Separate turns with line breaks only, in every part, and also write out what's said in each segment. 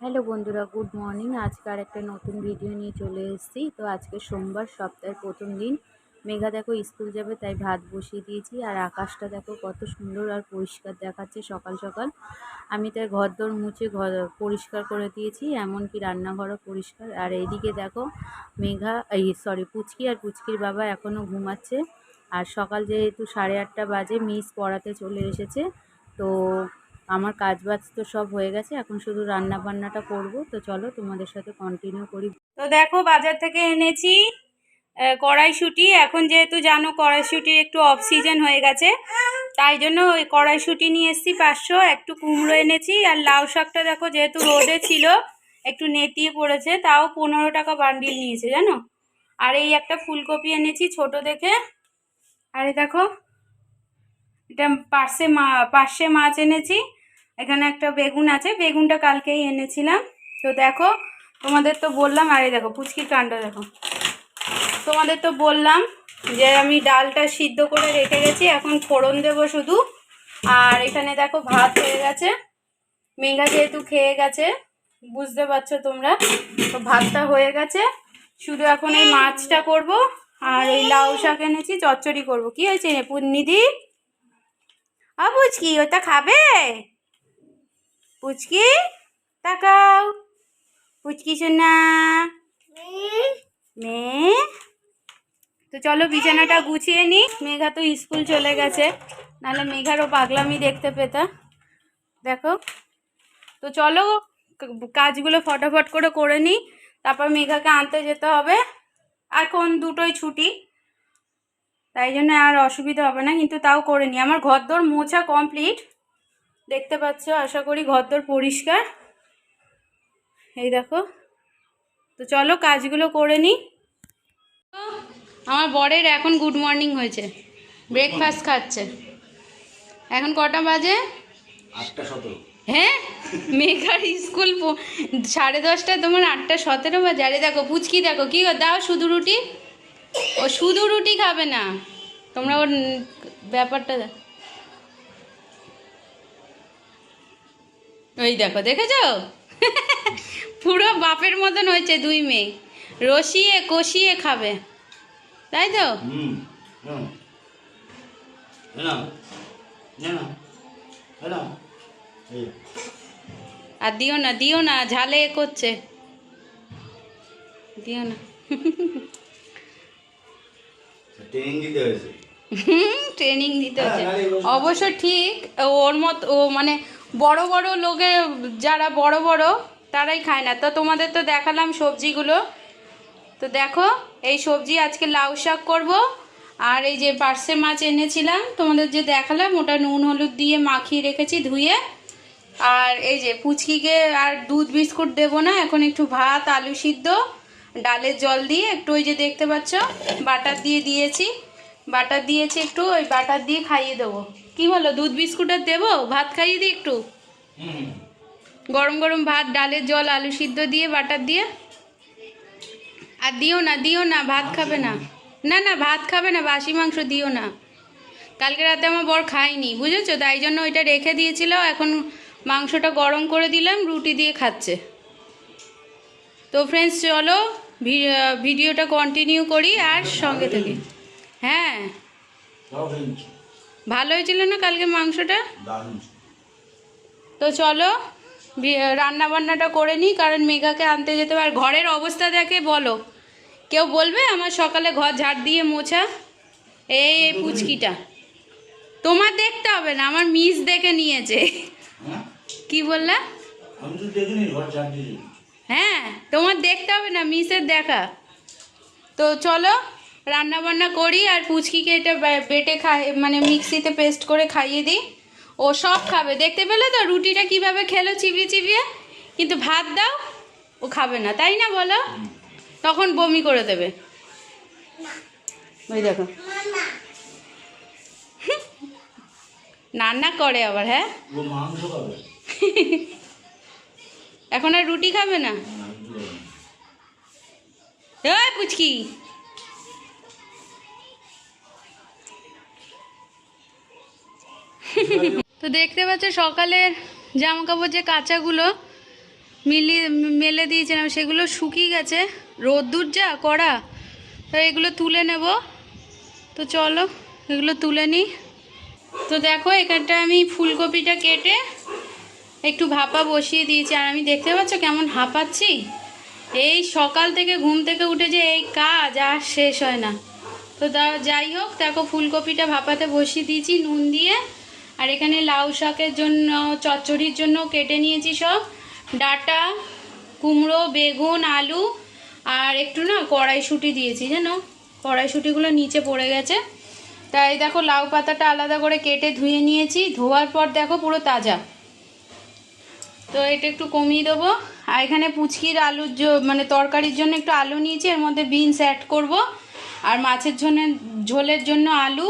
Hello বন্ধুরা, good morning. আজকে আর একটা নতুন ভিডিও নিয়ে চলে এসেছি। তো আজকে সোমবার, সপ্তাহের প্রথম দিন। মেঘা দেখো স্কুল যাবে, তাই ভাত বসিয়ে দিয়েছি। আর আকাশটা দেখো কত সুন্দর আর পরিষ্কার দেখাচ্ছে সকাল সকাল। আমি তাই ঘর দর মুছে ঘর পরিষ্কার করে দিয়েছি, এমনকি রান্নাঘরও পরিষ্কার। আর এইদিকে দেখো মেঘা, এই সরি, পুচকি আর পুচকির বাবা এখনও ঘুমাচ্ছে। আর সকাল যেহেতু সাড়ে আটটা বাজে, মিস পড়াতে চলে এসেছে। তো আমার কাজ বাজ তো সব হয়ে গেছে, এখন শুধু রান্না বান্নাটা করব। তো চলো তোমাদের সাথে কন্টিনিউ করি।
তো দেখো বাজার থেকে এনেছি কড়াইশুঁটি। এখন যেহেতু জানো কড়াইশুঁটির একটু অফ সিজন হয়ে গেছে, তাই জন্য ওই কড়াইশুঁটি নিয়ে এসেছি পাঁচশো, একটু কুমড়ো এনেছি। আর লাউ শাকটা দেখো যেহেতু রোদে ছিল, একটু নেতিয়ে পড়েছে, তাও পনেরো টাকা বান্ডিল নিয়েছে, জানো? আর এই একটা ফুলকপি এনেছি ছোট দেখে। আরে দেখো, এটা পার্শে মা, পার্শে মাছ এনেছি। এখানে একটা বেগুন আছে, বেগুনটা কালকেই এনেছিলাম। তো দেখো, তোমাদের তো বললাম, আরে দেখো, পুচকির কাণ্ড দেখো। তোমাদের তো বললাম যে আমি ডালটা সিদ্ধ করে রেখে গেছি, এখন ফোড়ন দেবো শুধু। আর এখানে দেখো, ভাত হয়ে গেছে। মেঘা যেহেতু খেয়ে গেছে, বুঝতে পারছ তোমরা? তো ভাতটা হয়ে গেছে। শুধু এখন এই মাছটা করব, আর ওই লাউ শাক এনেছি, চচ্চড়ি করব। কি হয়েছে পুন্নিদি আ পুচকি, ওটা খাবে? পুচকি, তাকাও। পুচকি সোনা। মেয়ে। তো চলো বিছানাটা গুছিয়ে নি। মেঘা তো স্কুল চলে গেছে। নাহলে মেঘারও পাগলামি দেখতে পেতা। দেখো। তো চলো কাজগুলো ফটাফট করে করে নিই তারপর মেঘাকে আনতে যেতে হবে। এখন দুটোই ছুটি। তাই জন্য আর অসুবিধা হবে না। কিন্তু তাও করে নিই আমার ঘর ঘরদোর মোছা কমপ্লিট। দেখতে পাচ্ছ আশা করি ঘরদোর পরিষ্কার। এই দেখো। তো চলো কাজগুলো করে নিই আমার বরের এখন গুড মর্নিং হয়েছে। ব্রেকফাস্ট খাচ্ছে। এখন কটা বাজে? হ্যাঁ? মেঘার স্কুল সাড়ে দশটায় তোমার আটটা সতেরো বাজে। আরে দেখো পুচকি দেখো কি দাও শুধু রুটি। ও শুধু রুটি খাবে না। তোমরা ওর ব্যাপারটা ওই দেখো দেখেছ? পুরো বাপের মতন হয়েছে দুই মেয়ে। রসিয়ে কষিয়ে খাবে। তাই তো?
না না এই।
আর দিও না দিও না ঝালে করছে। দিও না।
ট্রেনিং দিতে হয়েছে। হ্যাঁ,
অবশ্য ঠিক ওর মত ও মানে বড় বড় লোকে যারা বড় বড়, তারাই খায় না। তো তোমাদের তো দেখালাম সবজিগুলো। তো দেখো, এই সবজি আজকে লাউ শাক করব, আর এই যে পার্সে মাছ এনেছিলাম, তোমাদের যে দেখালাম, ওটা নুন, হলুদ দিয়ে মাখিয়ে রেখেছি ধুয়ে। আর এই যে পুচকিকে আর দুধ বিস্কুট দেবো না, এখন একটু ভাত, আলু সিদ্ধ, ডালের জল দিয়ে, একটু ওই যে দেখতে পাচ্ছ, বাটার দিয়ে দিয়েছি। বাটার দিয়েছি একটু, ওই বাটার দিয়ে খাইয়ে দেবো। কি বলো দুধ বিস্কুট আর দেবো? ভাত খাইয়ে দিই একটু। গরম গরম ভাত, ডালের জল, আলু সিদ্ধ দিয়ে, বাটার দিয়ে। আর দিও না দিও না, ভাত খাবে না। না না, ভাত খাবে না, বাসি মাংস দিও না। কালকে রাতে আমার বর খাইনি বুঝেছ? তাই জন্য ওইটা রেখে দিয়েছিল, এখন মাংসটা গরম করে দিলাম, রুটি দিয়ে খাচ্ছে। তো ফ্রেন্ডস চলো ভিডিওটা কন্টিনিউ করি, আর সঙ্গে থেকে। হ্যাঁ। ভালো হয়েছিল না কালকে মাংসটা? তো চলো রান্না বান্নাটা করে নিই কারণ মেঘাকে আনতে যেতে আর ঘরের অবস্থা দেখে বলো। কেউ বলবে আমার সকালে ঘর ঝাড় দিয়ে মোছা? এই পুচকিটা। তোমার দেখতে হবে না আমার মিস দেখে নিয়েছে।
হ্যাঁ?
কি বললা? হ্যাঁ তোমার দেখতে হবে না মিসের দেখা। তো চলো রান্না বান্না করি আর পুচকিকে এটা বেটে খাই মানে মিক্সিতে পেস্ট করে খাইয়ে দিই। ও সব খাবে। দেখতে পেলে তো রুটিটা কীভাবে খেলো চিবিয়ে চিবিয়ে? কিন্তু ভাত দাও ও খাবে না। তাই না বলো? তখন বমি করে দেবে। ওই দেখো। রান্না করে আবার হ্যাঁ? এখন আর রুটি খাবে না? পুচকি। তো দেখতে পাচ্ছ সকালের জামা কাপড় যে কাঁচাগুলো মিলিয়ে মেলে দিয়েছিলাম সেগুলো শুকিয়ে গেছে। রোদ্দুর যা করা তো এগুলো তুলে নেব। তো চলো, এগুলো তুলে নিই। তো দেখো, এখানটা আমি ফুলকপিটা কেটে একটু ভাপা বসিয়ে দিয়েছি। আর আমি দেখতে পাচ্ছ কেমন হাঁপাচ্ছি? এই সকাল থেকে ঘুম থেকে উঠে যে এই কাজ আর শেষ হয় না। তো তা যাই হোক, দেখো, ফুলকপিটা ভাপাতে বসিয়ে দিয়েছি, নুন দিয়ে। আর এখানে লাউ শাকের জন্য, চচ্চড়ির জন্য কেটে নিয়েছি সব। ডাটা, কুমড়ো, বেগুন, আলু, আর একটু না কড়াইশুঁটি দিয়েছি, জানো? কড়াইশুঁটিগুলো নিচে পড়ে গেছে। তাই দেখো লাউ পাতাটা আলাদা করে কেটে ধুয়ে নিয়েছি। ধোয়ার পর দেখো পুরো তাজা। তো এটা একটু কমিয়ে দেবো। আর এখানে পুচকির আলুর মানে তরকারির জন্য একটু আলু নিয়েছি। এর মধ্যে বিনস অ্যাড করব। আর মাছের জন্য, ঝোলের জন্য আলু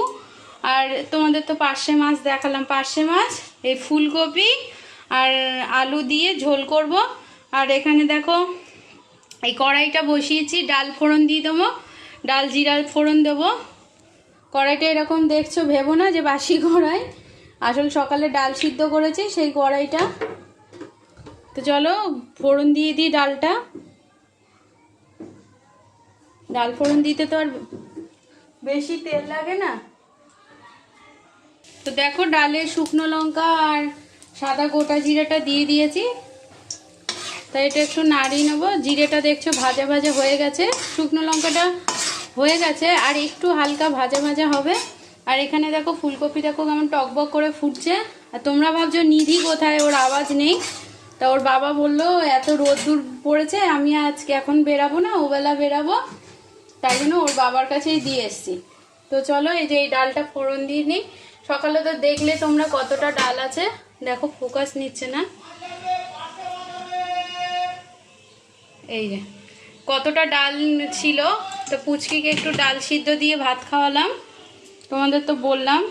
আর তোমাদের তো পার্শে মাছ দেখালাম। পার্শে মাছ, এই ফুলকপি আর আলু দিয়ে ঝোল করব। আর এখানে দেখো, এই কড়াইটা বসিয়েছি, ডাল ফোড়ন দিয়ে দেবো, ডাল জিরা ফোড়ন দেবো। কড়াইটা এরকম দেখছ, ভেবো না যে বাসি কড়াই। আসল সকালে ডাল সিদ্ধ করেছি, সেই কড়াইটা। তো চলো, ফোড়ন দিয়ে দিই ডালটা। ডাল ফোড়ন দিতে তো আর বেশি তেল লাগে না। তো দেখো ডালে শুকনো লঙ্কা আর সাদা গোটা জিরেটা দিয়ে দিয়েছি। তাই এটা একটু নাড়িয়ে নেব। জিরেটা দেখছ ভাজা ভাজা হয়ে গেছে। শুকনো লঙ্কাটা হয়ে গেছে আর একটু হালকা ভাজা ভাজা হবে। আর এখানে দেখো ফুলকপি দেখো কেমন টকবক করে ফুটছে। আর তোমরা ভাবছ নিধি কোথায়? ওর আওয়াজ নেই। তা ওর বাবা বলল, এত রোদ্দুর পড়েছে, আমি আজকে এখন বেরাবো না, ওবেলা বেরাবো। তাই জন্য ওর বাবার কাছেই দিয়ে এসছি। তো চলো এই যে এই ডালটা ফোড়ন দিয়ে নিই। সকালে তো দেখলে তোমরা কতটা ডাল আছে। দেখো ফোকাস নিচ্ছে না। এই যে, কতটা ডাল ছিল। তো পুচকিকে একটু ডাল সিদ্ধ দিয়ে ভাত খাওয়ালাম। তোমাদের তো বললাম।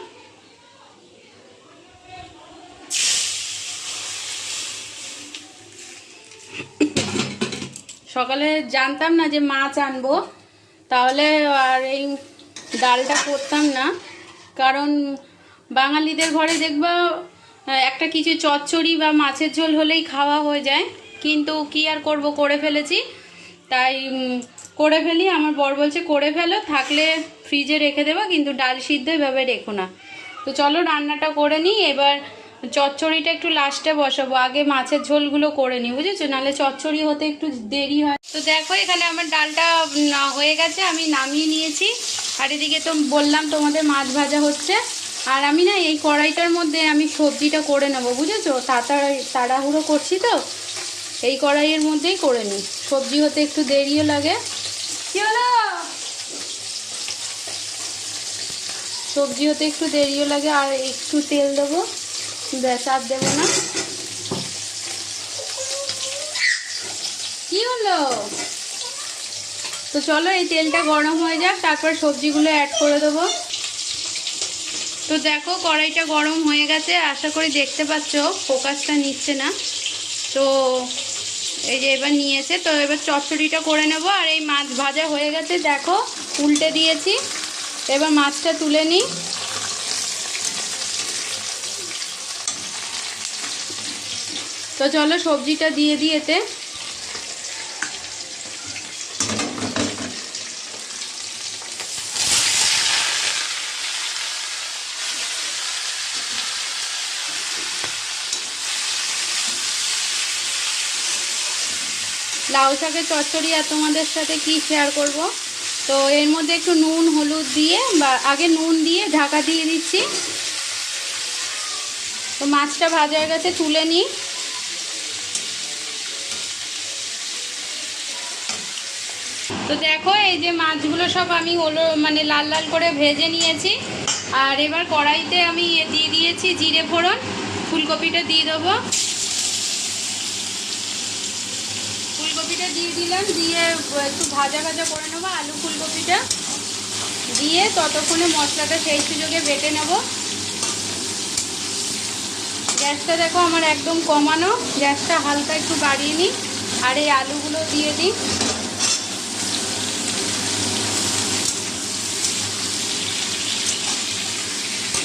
সকালে জানতাম না যে মাছ আনব। তাহলে আর এই ডালটা করতাম না। কারণ বাঙালিদের ঘরে দেখবা একটা কিছু চচ্চড়ি বা মাছের ঝোল হলেই খাওয়া হয়ে যায়। কিন্তু কি আর করব, করে ফেলেছি। তাই করে ফেলি। আমার বর বলছে, করে ফেলো, থাকলে ফ্রিজে রেখে দেবো, কিন্তু ডাল সিদ্ধ এভাবে রেখো না। তো চলো, রান্নাটা করে নিই। এবার চচ্চড়িটা একটু লাস্টে বসাবো। আগে মাছের ঝোলগুলো করে নিই, বুঝেছ? নাহলে চচ্চড়ি হতে একটু দেরি হয়। তো দেখো, এখানে আমার ডালটা হয়ে গেছে, আমি নামিয়ে নিয়েছি। আর এদিকে তো বললাম, তোমাদের মাছ ভাজা হচ্ছে। আর আমি না এই কড়াইটার মধ্যে আমি সবজিটা করে নেব, বুঝেছ? তাড়াতাড়ি তাড়াহুড়ো করছি তো, এই কড়াইয়ের মধ্যেই করে নিই। সবজি হতে একটু দেরিও লাগে। কি হলো? সবজি হতে একটু দেরিও লাগে, আর একটু তেল দেবো। ব্যাস, আর দেবো না। কি হলো? তো চলো, এই তেলটা গরম হয়ে যাক, তারপর সবজিগুলো অ্যাড করে দেবো। তো দেখো, কড়াইটা গরম হয়ে গেছে। আশা করি দেখতে পাচ্ছ, ফোকাসটা নিচ্ছে না। তো এই যে এবার নিয়েছে, তো এবার চচ্চড়িটা করে নেব। আর এই মাছ ভাজা হয়ে গেছে, দেখো, উল্টে দিয়েছি। এবার মাছটা তুলে নিই। তো চলো, সবজিটা দিয়ে দিয়েতে লাউ শাকের চচ্চড়ি আর তোমাদের সাথে কি শেয়ার করব? তো এর মধ্যে একটু নুন, হলুদ দিয়ে বা আগে নুন দিয়ে ঢাকা দিয়ে দিচ্ছি। তো মাছটা ভাজা হয়ে গেছে তুলে নিই। তো দেখো, এই যে মাছগুলো সব আমি ওলো মানে লাল লাল করে ভেজে নিয়েছি। আর এবার কড়াইতে আমি দিয়ে দিয়েছি জিরে ফোড়ন, ফুলকপিটা দিয়ে দেবো। ফুলকপিটা দিয়ে দিলাম, দিয়ে একটু ভাজা ভাজা করে নেব আলু ফুলকপিটা। দিয়ে ততক্ষণে মশলাটা সেই সুযোগে বেটে নেব। গ্যাসটা দেখো আমার একদম কমানো, গ্যাসটা হালকা একটু বাড়িয়ে নিই, আর এই আলুগুলো দিয়ে দিই।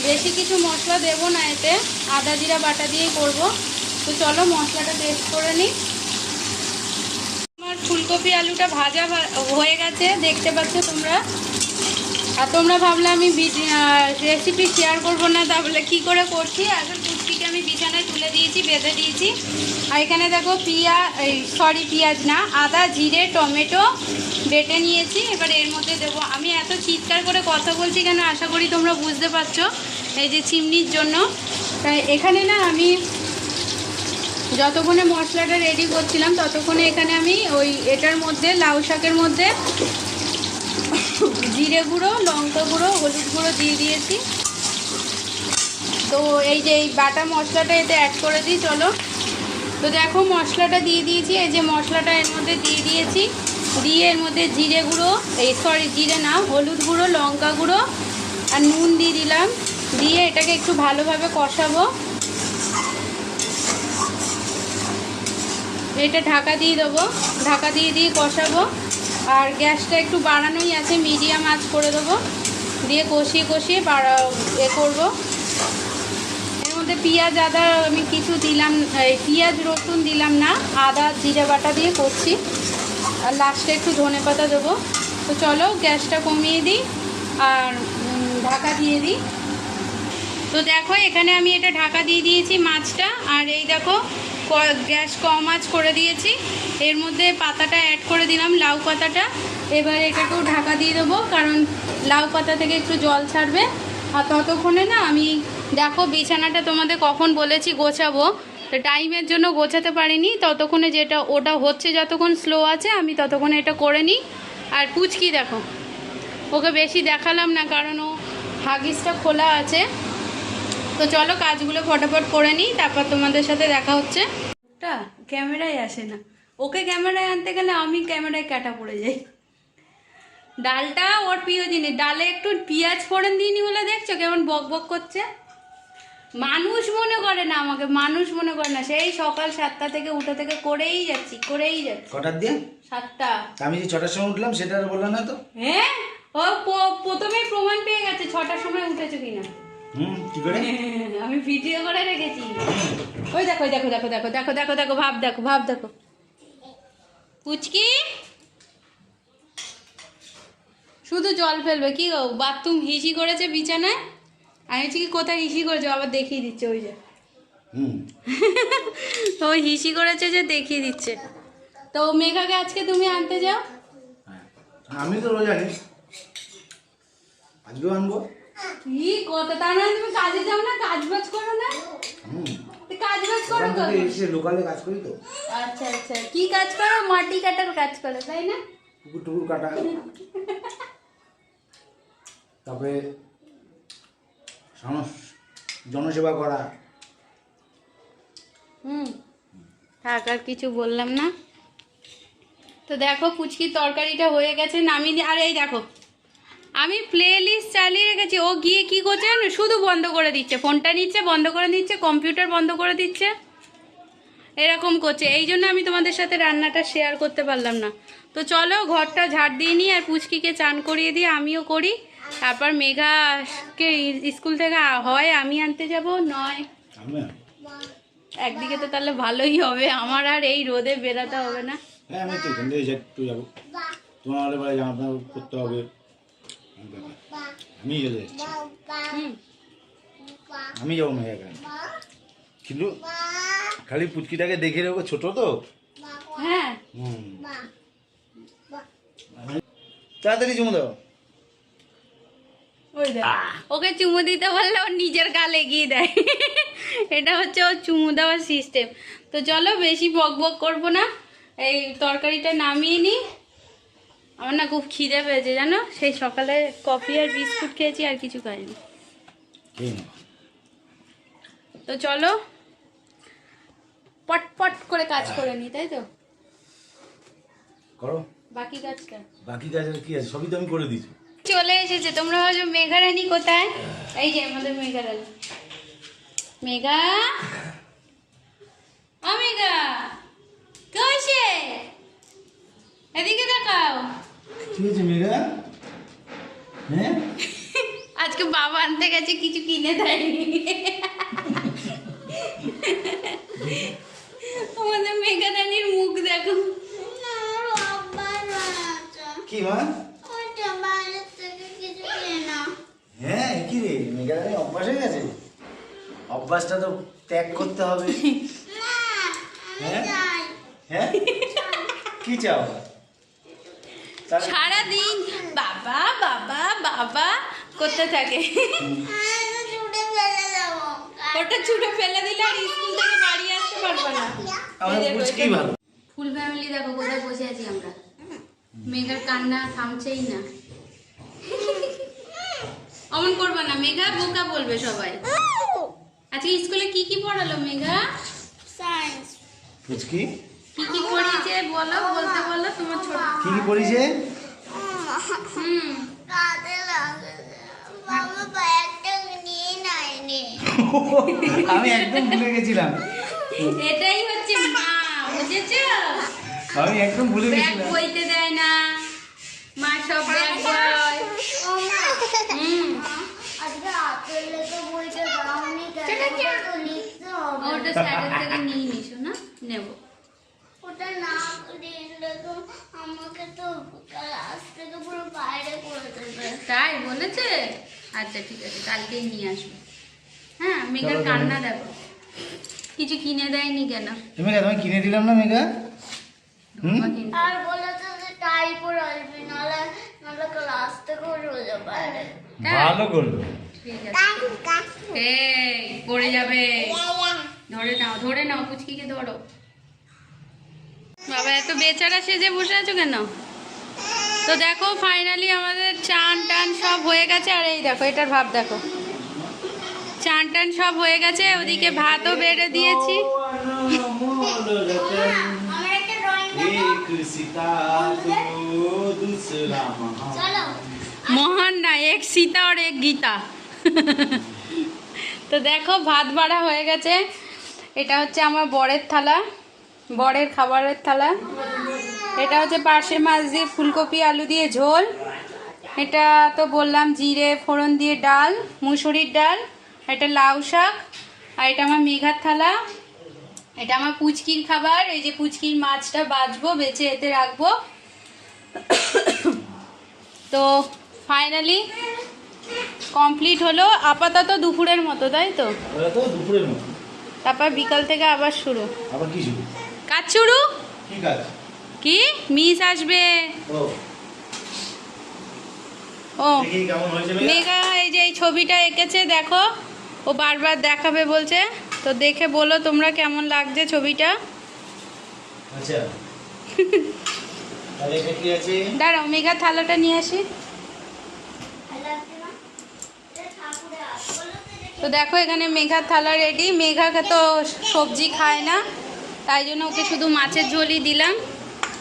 বেশি কিছু মশলা দেবো না এতে। আদা জিরা, বাটা দিয়েই করব। তো চলো মশলাটা টেস্ট করে নিই ফুলকপি আলুটা ভাজা হয়ে গেছে, দেখতে পাচ্ছ তোমরা? আর তোমরা ভাবলে আমি রেসিপি শেয়ার করব না, তাহলে কি করে করছি? এখন কুচকিকে আমি বিছানায় তুলে দিয়েছি, বেঁধে দিয়েছি। আর এখানে দেখো পিয়া সরি পেঁয়াজ না, আদা, জিরে, টমেটো বেটে নিয়েছি। এবার এর মধ্যে দেবো। আমি এত চিৎকার করে কথা বলছি কেন? আশা করি তোমরা বুঝতে পারছ। এই যে চিমনির জন্য। তাই এখানে না আমি যতক্ষণে মশলাটা রেডি করছিলাম, ততক্ষণে এখানে আমি ওই এটার মধ্যে, লাউ শাকের মধ্যে জিরে গুঁড়ো, লঙ্কা গুঁড়ো, হলুদ গুঁড়ো দিয়ে দিয়েছি। তো এই যে এই বাটা মশলাটা এতে অ্যাড করে দিই, চলো। তো দেখো মশলাটা দিয়ে দিয়েছি, এই যে মশলাটা এর মধ্যে দিয়ে দিয়েছি। দিয়ে এর মধ্যে জিরে গুঁড়ো, এই সরি জিরে না, হলুদ গুঁড়ো, লঙ্কা গুঁড়ো আর নুন দিয়ে দিলাম। দিয়ে এটাকে একটু ভালোভাবে কষাবো। এটা ঢাকা দিয়ে দেবো। ঢাকা দিয়ে দিয়ে কষাবো। আর গ্যাসটা একটু বাড়ানোই আছে, মিডিয়াম আঁচ করে দেবো। দিয়ে কষিয়ে কষিয়ে বাড়া, এ করব। এর মধ্যে পেঁয়াজ, আদা আমি কিছু দিলাম পেঁয়াজ, রসুন দিলাম না, আদা, জিরে বাটা দিয়ে করছি। আর লাস্টে একটু ধনে পাতা দেবো। তো চলো গ্যাসটা কমিয়ে দিই, আর ঢাকা দিয়ে দিই। তো দেখো, এখানে আমি এটা ঢাকা দিয়ে দিয়েছি মাছটা, আর এই দেখো গ্যাস কম আঁচ করে দিয়েছি। এর মধ্যে পাতাটা অ্যাড করে দিলাম, লাউ পাতাটা। এবার এটাকেও ঢাকা দিয়ে দেবো, কারণ লাউ পাতা থেকে একটু জল ছাড়বে। আর ততক্ষণে না, আমি দেখো, বিছানাটা তোমাদের কখন বলেছি গোছাবো। তো টাইমের জন্য গোছাতে পারিনি, ততক্ষণে যেটা, ওটা হচ্ছে যতক্ষণ স্লো আছে, আমি ততক্ষণে এটা করে নিই। আর পুচকি দেখো, ওকে বেশি দেখালাম না, কারণ ও হাগিসটা খোলা আছে। তো চলো কাজগুলো ফটাফট করে নিই তারপর তোমাদের সাথে দেখা হচ্ছে। টা ক্যামেরায় আসে না। ওকে ক্যামেরায় আনতে গেলে আমি ক্যামেরায় কাটা পড়ে যাই। ডালটা ওর প্রিয় জিনিস। ডালে একটু পেঁয়াজ ফোড়ন দিইনি বলে দেখছ? কেমন বক বক করছে? মানুষ মনে করে না আমাকে মানুষ মনে করে না। সেই সকাল সাতটা থেকে উঠে থেকে করেই যাচ্ছি করেই যাচ্ছি।
কটার দিয়ে
সাতটা।
আমি যে ছটার সময় উঠলাম সেটা আর বললাম না তো?
হ্যাঁ? ও প্রথমেই প্রমাণ পেয়ে গেছে ছটার সময় উঠেছো কিনা।
হুম কি করে?
আমি ভিডিও করে রেখেছি। ওই দেখো দেখো দেখো দেখো দেখো দেখো দেখো ভাব দেখো ভাব দেখো। পুচকি? শুধু জল ফেলবে কি গো? বাথরুম হিসি করেছে বিছানায়? আমি হচ্ছে কি কোথায় হিসি করেছে? আবার দেখিয়ে দিচ্ছে ওই যে। ওই হিসি করেছে যে দেখিয়ে দিচ্ছে। তো মেঘাকে আজকে তুমি আনতে যাও?
হ্যাঁ। আমি তো রোজ আনি। আজকেও আনব।
কি কথা তার মানে তুমি কাজে যাও না কাজ বাজ করো না? কাজ বাজ করো তো
এসে লোকালে কাজ করি তো।
আচ্ছা আচ্ছা। কি কাজ করো? মাটি কাটার কাজ করো তাই না?
পুকুর টুকুর কাটা। তারপরে জনসেবা করা।
হুম। থাক আর কিছু বললাম না। তো দেখো পুচকির তরকারিটা হয়ে গেছে নামিয়ে দিয়ে আর এই দেখো আমি প্লে লিস্ট চালিয়ে রেখেছি। ও গিয়ে কি করছে? শুধু বন্ধ করে দিচ্ছে। ফোনটা নিচ্ছে, বন্ধ করে দিচ্ছে কম্পিউটার বন্ধ করে দিচ্ছে। এরকম করছে। এই জন্য আমি তোমাদের সাথে রান্নাটা শেয়ার করতে পারলাম না। তো চলো, ঘরটা ঝাড় দিয়ে নিই আর পুচকিকে চান করিয়ে দিয়ে আমিও করি। তারপর মেঘাকে স্কুল থেকে হয়, আমি আনতে যাব, নয়। একদিকে তো তাহলে ভালোই হবে। আমার আর এই রোদে বেরাতে হবে না।
হ্যাঁ আমি তো একটু যাব। তোমার করতে হবে। আমি চলে যাচ্ছি। আমি যাব না এখানে কিন্তু খালি পুচকিটাকে দেখে রেখো ছোট তো।
হ্যাঁ।
তাড়াতাড়ি চুমু দাও।
ওকে চুমু দিতে পারলে ওর নিজের গালে এগিয়ে দেয়। এটা হচ্ছে ওর চুমু দেওয়ার সিস্টেম তো চলো বেশি বক বক করব না। এই তরকারিটা নামিয়ে নিই আমার না খুব খিদে পেয়েছে জানো? সেই সকালে কফি আর বিস্কুট খেয়েছি আর কিছু খাইনি। তো চলো পট পট করে কাজ করে নি তাই তো?
করো।
বাকি কাজটা।
বাকি কাজ আর কি আছে? সবই তো আমি করে দিয়েছি।
চলে এসেছে তোমরা ভাবছ মেঘারানী কোথায়? এই যে আমাদের মেঘারানী মেঘা? ও মেঘা কে হয়েছে এদিকে দেখাও।
মেঘা হ্যাঁ?
আজকে বাবা আনতে গেছে কিছু কিনে দেয়নি। আমাদের মেঘা রানীর মুখ দেখো।
কি মা? হ্যাঁ কি রে? অভ্যাস হয়ে গেছে? অভ্যাসটা তো ত্যাগ করতে হবে। হ্যাঁ? হ্যাঁ? কি চাও?
সারাদিন বাবা বাবা বাবা করতে থাকে। ওটা ছুটে ফেলে দিলে আর স্কুল থেকে বাড়ি আসতে পারবে না।
ফুল ফ্যামিলি দেখো কোথায় বসে আছি আমরা? মেঘার কান্না থামছেই না। অমন করবে না মেঘা বোকা বলবে সবাই। আজকে স্কুলে কি কি পড়ালো মেঘা?
পুচকি
কি কি বলো বলতে বলো তোমার ছোট
কি কি
হুম।
আমি একদম ভুলে গেছিলাম।
এটাই হচ্ছে মা বুঝেছ?
আমি একদম ভুলে
ব্যাগ
গেছিলাম।
বইতে দেয় না। মা সব ব্যাগ বয় হুম। ওটা স্যারের থেকে নিয়ে নিছো না নেব।
ওটা না দিলে তো আমাকে তো ক্লাস থেকে পুরো বাইরে করে দেবে।
তাই বলেছে? আচ্ছা ঠিক আছে কালকেই নিয়ে আসব। হ্যাঁ মেঘার কান্না দেখো। কিছু কিনে দেয়নি কেন?
মেঘা তোমায় কিনে দিলাম না মেঘা?
আর বলেছে যে টাই পরে আসবি নাহলে নাহলে ক্লাস থেকেও রোজা বাইরে।
ভালো করল।
ঠিক আছে। এই পড়ে যাবে। ধরে নাও ধরে নাও পুচকিকে ধরো। বাবা, এত বেচারা সেজে বসে আছো কেন? তো দেখো ফাইনালি আমাদের চান টান সব হয়ে গেছে, আর এই দেখো, এটার ভাব দেখো। চান টান সব হয়ে গেছে, ওদিকে ভাতও বেড়ে দিয়েছি। মহান না, এক সীতা আর এক গীতা। তো দেখো, ভাত বাড়া হয়ে গেছে। এটা হচ্ছে আমার বরের থালা। বরের খাবারের থালা। এটা হচ্ছে পার্শে মাছ দিয়ে ফুলকপি আলু দিয়ে ঝোল। এটা তো বললাম জিরে ফোড়ন দিয়ে ডাল মুসুরির ডাল এটা লাউ শাক আর এটা আমার মেঘার থালা। এটা আমার পুচকির খাবার এই যে পুচকির মাছটা বাছবো বেছে এতে রাখব। তো ফাইনালি কমপ্লিট হলো আপাতত দুপুরের মতো তাই তো? তারপর বিকাল থেকে আবার শুরু।
আবার কি শুরু?
কাজ? শুরু
কি?
মিস আসবে।
ও। মেঘা
মেঘা এই যে এই ছবিটা এঁকেছে দেখো। ও বারবার দেখাবে বলছে। তো দেখে বলো তোমরা কেমন লাগছে ছবিটা।
আচ্ছা।
দাঁড়াও মেঘা থালাটা নিয়ে আসি।
তো
দেখো এখানে মেঘার থালা রেডি মেঘাকে তো সবজি খায় না। তাই জন্য ওকে শুধু মাছের ঝোলই দিলাম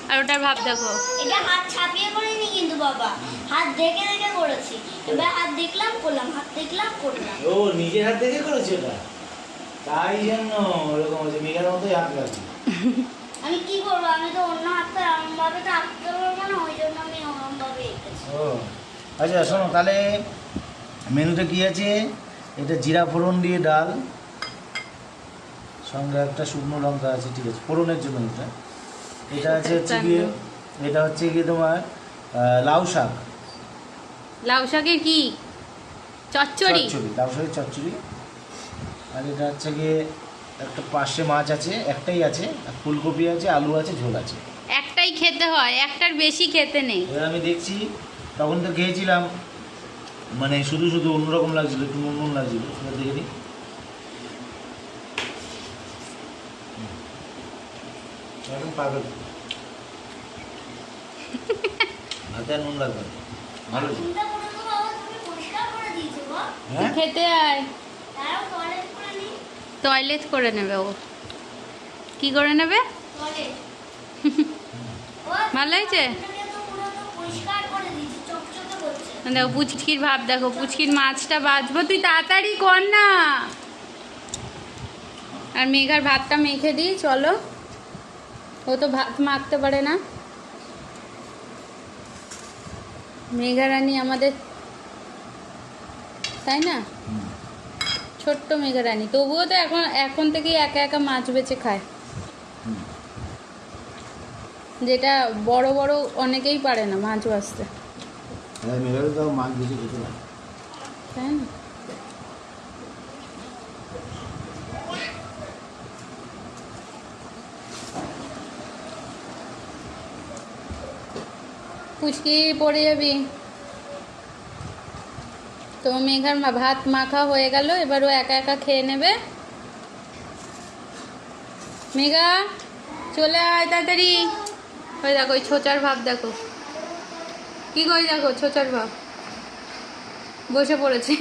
আর ওটার ভাব দেখো।
এটা হাত ছাপিয়ে করিনি কিন্তু বাবা হাত দেখে দেখে করেছি। এবার হাত দেখলাম করলাম হাত দেখলাম করলাম।
ও নিজের হাত দেখে করেছে ওটা? তাই জন্য ওরকম হচ্ছে মেঘার মতোই হাত লাগছে
আমি কি করব? আমি তো অন্য হাতটা এমন ভাবে তো আঁকতে পারব না ওই জন্য আমি ওরম ভাবে এঁকেছি।
ও আচ্ছা শোনো তাহলে মেনুতে কি আছে? এটা জিরা ফোড়ন দিয়ে ডাল সঙ্গে একটা শুকনো লঙ্কা আছে ঠিক আছে ফোড়নের জন্য এটা। এটা আছে হচ্ছে গিয়ে এটা হচ্ছে গিয়ে তোমার লাউ শাক।
লাউ শাকের কি? চচ্চড়ি?
চচ্চড়ি লাউ শাকের চচ্চড়ি। আর এটা হচ্ছে গিয়ে একটা পাশে মাছ আছে একটাই আছে ফুলকপি আছে আলু আছে ঝোল আছে।
একটাই খেতে হয় একটার বেশি খেতে নেই।
এবার আমি দেখছি তখন তো খেয়েছিলাম। মানে শুধু শুধু অন্যরকম লাগছিল একটু নুন নুন লাগছিল দেখে নিই। হাতে নুন লাগবে ভালো হ্যাঁ?
খেতে আয়।
টয়লেট করে নি।
টয়লেট করে নেবে ও। কি করে নেবে? ভালো হয়েছে? দেখো পুচকির ভাব দেখো পুচকির মাছটা বাজবো তুই তাড়াতাড়ি কর না। আর মেঘার ভাতটা মেখে দিই চলো। ও তো ভাত মাখতে পারে না মেঘা রানী আমাদের তাই না। ছোট্ট মেঘা রানী তবুও তো এখন এখন থেকেই একা একা মাছ বেছে খায় যেটা বড় বড় অনেকেই পারে না মাছ ভাজতে
মেঘালয় তো মাছ বেশি খেতে না
তাই না পুচকি পড়ে যাবি। তো মেঘার ভাত মাখা হয়ে গেল, এবার ও একা একা খেয়ে নেবে। মেঘা, চলে আয় তাড়াতাড়ি। ওই দেখো, ওই ছোচার ভাব দেখো। কি কই দেখো, ছোচার ভাব। বসে পড়েছে।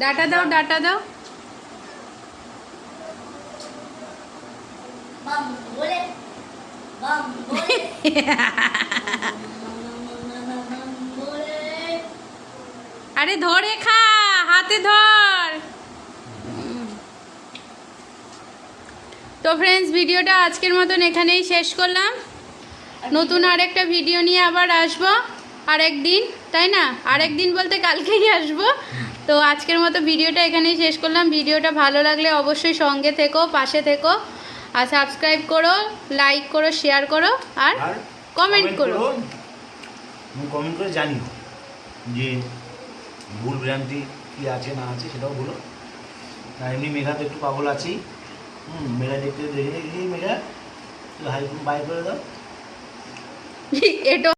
ডাটা দাও ডাটা দাও।
বলে
আরে ধরে খা, হাতে ধর। তো ফ্রেন্ডস ভিডিওটা আজকের মতন এখানেই শেষ করলাম। নতুন আরেকটা ভিডিও নিয়ে আবার আসব আরেক দিন তাই না? আরেক দিন বলতে কালকেই আসব। তো আজকের মতো ভিডিওটা এখানেই শেষ করলাম। ভিডিওটা ভালো লাগলে অবশ্যই সঙ্গে থেকো, পাশে থেকো। আর সাবস্ক্রাইব করো লাইক করো শেয়ার করো আর কমেন্ট করো।
কমেন্ট করে জানিও যে ভুল ভ্রান্তি কি আছে না আছে সেটাও বলো। আর এমনি মেঘা তো একটু পাগল আছি। হুম মেঘা দেখতে দেখে দেখি মেঘা হাই বাই করে দাও।
এটা